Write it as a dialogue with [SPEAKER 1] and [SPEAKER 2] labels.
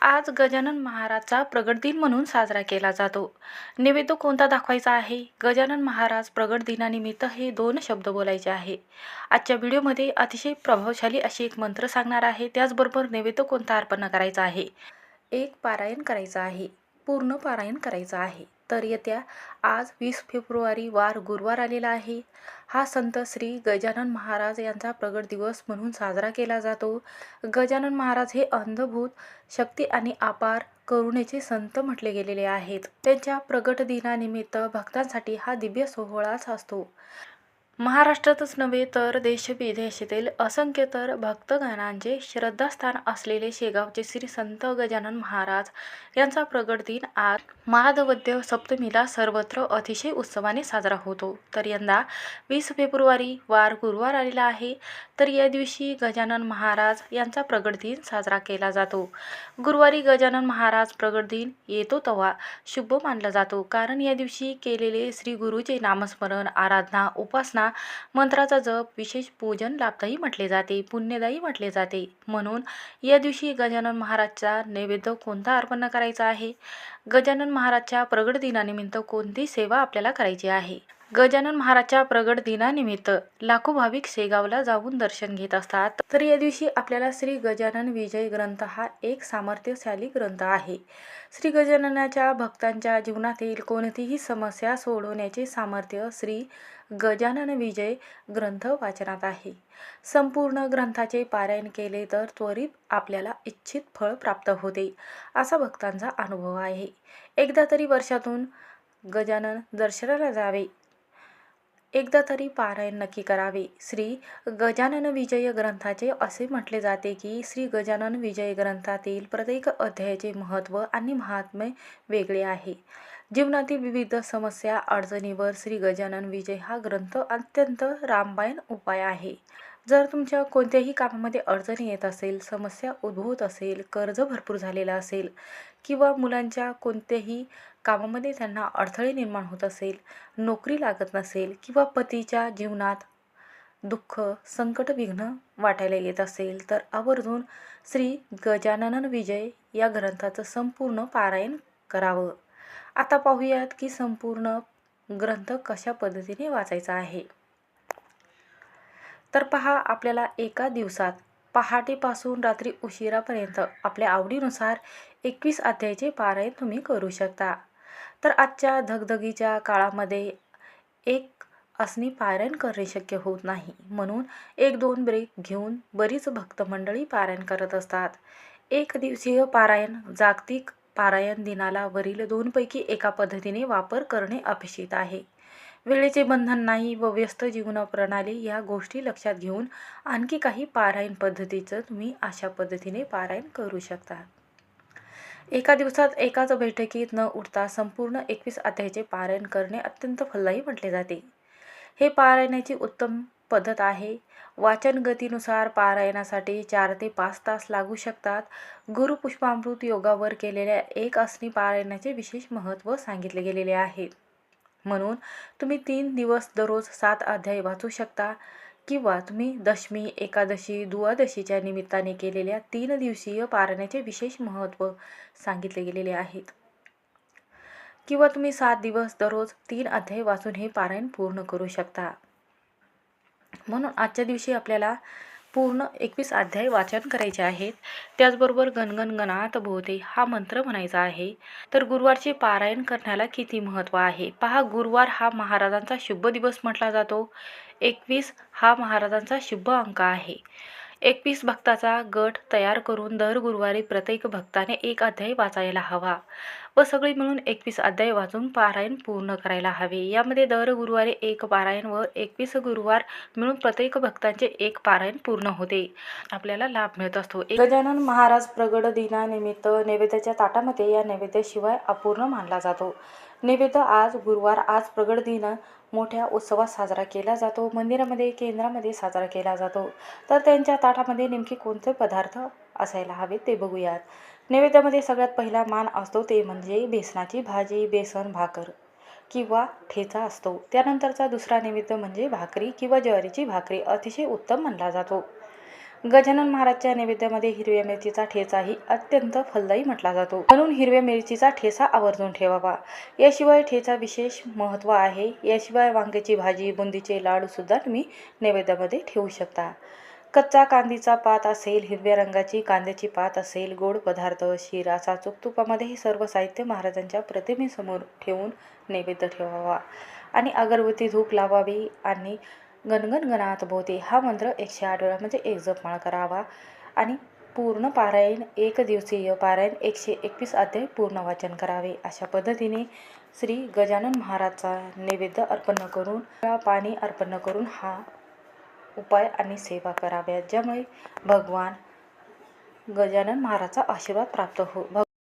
[SPEAKER 1] आज गजानन महाराजचा प्रगट दिन म्हणून साजरा केला जातो. नैवेद्य कोणता दाखवायचा आहे? गजानन महाराज प्रगट दिनानिमित्त हे दोन शब्द बोलायचे आहे. आजच्या व्हिडिओमध्ये अतिशय प्रभावशाली अशी एक मंत्र सांगणार आहे. त्याचबरोबर नैवेद्य कोणता अर्पण करायचा आहे? एक पारायण करायचं आहे. पूर्ण पारायण करायचं आहे. तर येत्या आज वीस फेब्रुवारी वार गुरुवार आलेला आहे. हा संत श्री गजानन महाराज यांचा प्रगट दिवस म्हणून साजरा केला जातो. गजानन महाराज हे अंधभूत शक्ती आणि अपार करुणेचे संत म्हटले गेलेले आहेत. त्यांच्या प्रगट दिनानिमित्त भक्तांसाठी हा दिव्य सोहळाच असतो. महाराष्ट्रातच नव्हे तर देश विदेशातील असंख्य तर भक्तगणांचे श्रद्धास्थान असलेले शेगावचे श्री संत गजानन महाराज यांचा प्रगट दिन आज महादवद्य सप्तमीला सर्वत्र अतिशय उत्सवाने साजरा होतो. तर यंदा वीस फेब्रुवारी वार गुरुवार आलेला आहे. तर या दिवशी गजानन महाराज यांचा प्रगट दिन साजरा केला जातो. गुरुवारी गजानन महाराज प्रगट दिन येतो तेव्हा शुभ मानला जातो. कारण या दिवशी केलेले श्री गुरुचे नामस्मरण आराधना उपासना मंत्राचा जप विशेष पूजन लाभदायी म्हटले जाते पुण्यदायी म्हटले जाते. म्हणून या दिवशी गजानन महाराजचा नैवेद्य कोणता अर्पण करायचा आहे? गजानन महाराजच्या प्रगट दिनानिमित्त कोणती सेवा आपल्याला करायची आहे? गजानन महाराजच्या प्रगट दिनानिमित्त लाखो भाविक शेगावला जाऊन दर्शन घेत असतात. तर या दिवशी आपल्याला श्री गजानन विजय ग्रंथ हा एक सामर्थ्यशाली ग्रंथ आहे. श्री गजाननाच्या भक्तांच्या जीवनातील कोणतीही समस्या सोडवण्याचे सामर्थ्य श्री गजानन विजय ग्रंथ वाचनात आहे. संपूर्ण ग्रंथाचे पारायण केले तर त्वरित आपल्याला इच्छित फळ प्राप्त होते असा भक्तांचा अनुभव आहे. एकदा तरी वर्षातून गजानन दर्शनाला जावे एकदा तरी पारायण नक्की करावे. श्री गजानन विजय ग्रंथाचे असे म्हटले जाते की श्री गजानन विजय ग्रंथातील प्रत्येक अध्यायाचे महत्त्व आणि महात्म्य वेगळे आहे. जीवनातील विविध समस्या अडचणीवर श्री गजानन विजय हा ग्रंथ अत्यंत रामबायण उपाय आहे. जर तुमच्या कोणत्याही कामामध्ये अडचणी येत असेल समस्या उद्भवत असेल कर्ज भरपूर झालेला असेल किंवा मुलांच्या कोणत्याही कामामध्ये त्यांना अडथळे निर्माण होत असेल नोकरी लागत नसेल किंवा पतीच्या जीवनात दुःख संकट विघ्न वाटायला येत असेल तर आवर्जून श्री गजानन विजय या ग्रंथाचं संपूर्ण पारायण करावं. आता पाहूयात की संपूर्ण ग्रंथ कशा पद्धतीने वाचायचा आहे. तर पहा आपल्याला एका दिवसात पहाटेपासून रात्री उशिरापर्यंत आपल्या आवडीनुसार एकवीस अध्यायाचे पारायण तुम्ही करू शकता. तर आजच्या धगधगीच्या काळामध्ये एक असणी पारायण करणे शक्य होत नाही. म्हणून एक दोन ब्रेक घेऊन बरीच भक्तमंडळी पारायण करत असतात. एक दिवसीय पारायण जागतिक पारायण दिनाला वरील दोनपैकी एका पद्धतीने वापर करणे अपेक्षित आहे. वेळेचे बंधन नाही व व्यस्त जीवनप्रणाली या गोष्टी लक्षात घेऊन आणखी काही पारायण पद्धतीचं तुम्ही अशा पद्धतीने पारायण करू शकता. एका दिवसात एकाच बैठकीत न उठता संपूर्ण एकवीस अध्यायाचे पारायण करणे अत्यंत फलदायी म्हटले जाते. हे पारायणाची उत्तम पद्धत आहे. वाचन गतीनुसार पारायणासाठी चार ते पाच तास लागू शकतात. गुरुपुष्पामृत योगावर केलेल्या एक असणी पारायणाचे विशेष महत्त्व सांगितले गेलेले आहे. म्हणून तुम्ही तीन दिवस दररोज सात अध्याय वाचू शकता. किंवा तुम्ही दशमी एकादशी दुवादशीच्या निमित्ताने केलेल्या तीन दिवसीय पारण्याचे विशेष महत्त्व सांगितले गेलेले आहेत. किंवा तुम्ही सात दिवस दररोज तीन अध्याय वाचून हे पारायण पूर्ण करू शकता. म्हणून आजच्या दिवशी आपल्याला पूर्ण एकवीस अध्याय वाचन करायचे आहेत. त्याचबरोबर गणगणगणात भोवते हा मंत्र म्हणायचा आहे. तर गुरुवारचे पारायण करण्याला किती महत्त्व आहे? पहा गुरुवार हा महाराजांचा शुभ दिवस म्हटला जातो. एकवीस हा महाराजांचा शुभ अंक आहे. एकवीस भक्ताचा गट तयार करून दर गुरुवारी प्रत्येक भक्ताने एक अध्याय वाचायला हवा. व सगळी मिळून एकवीस अध्याय वाचून पारायण पूर्ण करायला हवे. यामध्ये दर गुरुवारी एक पारायण व एकवीस गुरुवार मिळून प्रत्येक भक्तांचे एक पारायण पूर्ण होते. आपल्याला लाभ मिळत असतो. गजानन महाराज प्रगड दिनानिमित्त नैवेद्याच्या ताटामध्ये या नैवेद्याशिवाय अपूर्ण मानला जातो. नैवेद्य आज गुरुवार आज प्रगड दिन मोठ्या उत्सवात साजरा केला जातो. मंदिरामध्ये केंद्रामध्ये साजरा केला जातो. तर त्यांच्या ताटामध्ये नेमके कोणते पदार्थ असायला हवे ते बघूयात. नैवेद्यामध्ये सगळ्यात पहिला मान असतो ते म्हणजे बेसनाची भाजी बेसन भाकर किंवा ठेचा असतो. त्यानंतरचा दुसरा नैवेद्य म्हणजे भाकरी किंवा ज्वारीची भाकरी अतिशय उत्तम मानला जातो. गजानन महाराजच्या नैवेद्यामध्ये हिरव्या मिरचीचा ठेचाही अत्यंत फलदायी म्हटला जातो. म्हणून हिरव्या मिरचीचा ठेचा आवर्जून ठेवावा. याशिवाय ठेचा विशेष महत्त्व आहे. याशिवाय वांग्याची भाजी बुंदीचे लाडूसुद्धा तुम्ही नैवेद्यामध्ये ठेवू शकता. कच्चा कांदीचा पात असेल हिरव्या रंगाची कांद्याची पात असेल गोड पदार्थ शिरा साचूक तुपामध्ये हे सर्व साहित्य महाराजांच्या प्रतिमेसमोर ठेवून नैवेद्य ठेवावा. आणि अगरबत्ती धूप लावावी आणि गणगण गणात भोवते हा मंत्र एकशे आठ वेळा म्हणजे एक जपमाळ करावा. आणि पूर्ण पारायण एक दिवसीय पारायण एकशे एकवीस अध्याय पूर्ण वाचन करावे. अशा पद्धतीने श्री गजानन महाराजचा नैवेद्य अर्पण करून पाणी अर्पण करून हा उपाय आणि सेवा कराव्यात ज्यामुळे भगवान गजानन महाराजचा आशीर्वाद प्राप्त हो भग